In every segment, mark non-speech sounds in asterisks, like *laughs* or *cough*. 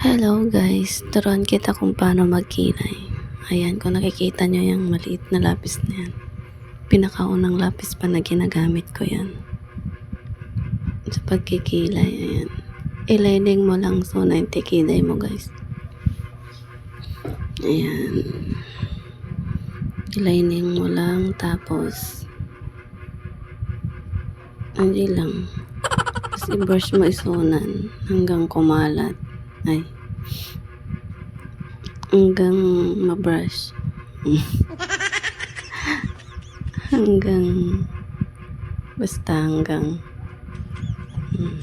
Hello guys, turuan kita kung paano magkilay. Ayan, kung nakikita nyo yung maliit na lapis na yan. Pinakaunang lapis pa na ginagamit ko yan. Sa pagkikilay, ayan. I-lining mo lang so 90 kilay mo guys. Ayan. I-lining mo lang tapos hindi lang. Tapos i-brush mo isunan hanggang kumalat. Ay. Hanggang mabrush. *laughs* hanggang basta hanggang Hmm.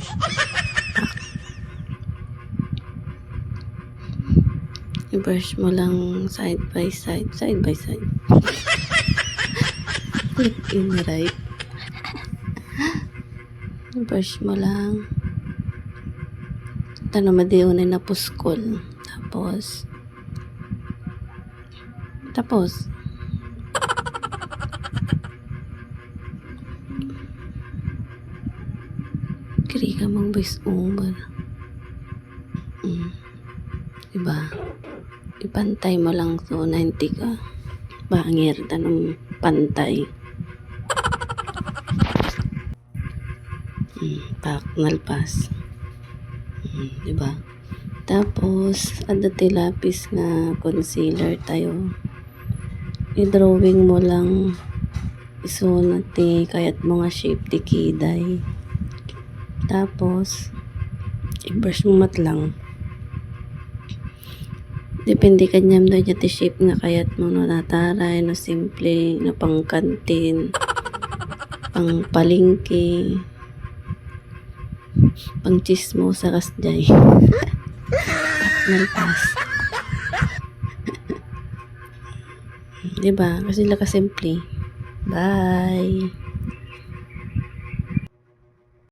I-brush mo lang side by side, side by side. *laughs* Left in right. *laughs* I-brush mo lang. Tano madiunay na puskol. Tapos, tapos, kiri ka mag voice over. Mm. Diba? Ipantay mo lang so 90 ka. Bangir, tanong pantay. Mm, pak, nalpas. Mm, diba? Tapos, ada tilapis nga concealer tayo. I-drawing mo lang isunat ti kayat mo nga shape ti kiday. Tapos, i-brush mo mat lang. Depende kanyam niya ti shape nga kayat mo no nataray, no simple, no pangkantin, pang palingki, pang chismosa kasjay. Nalpas. diba? Kasi laka simple. Bye!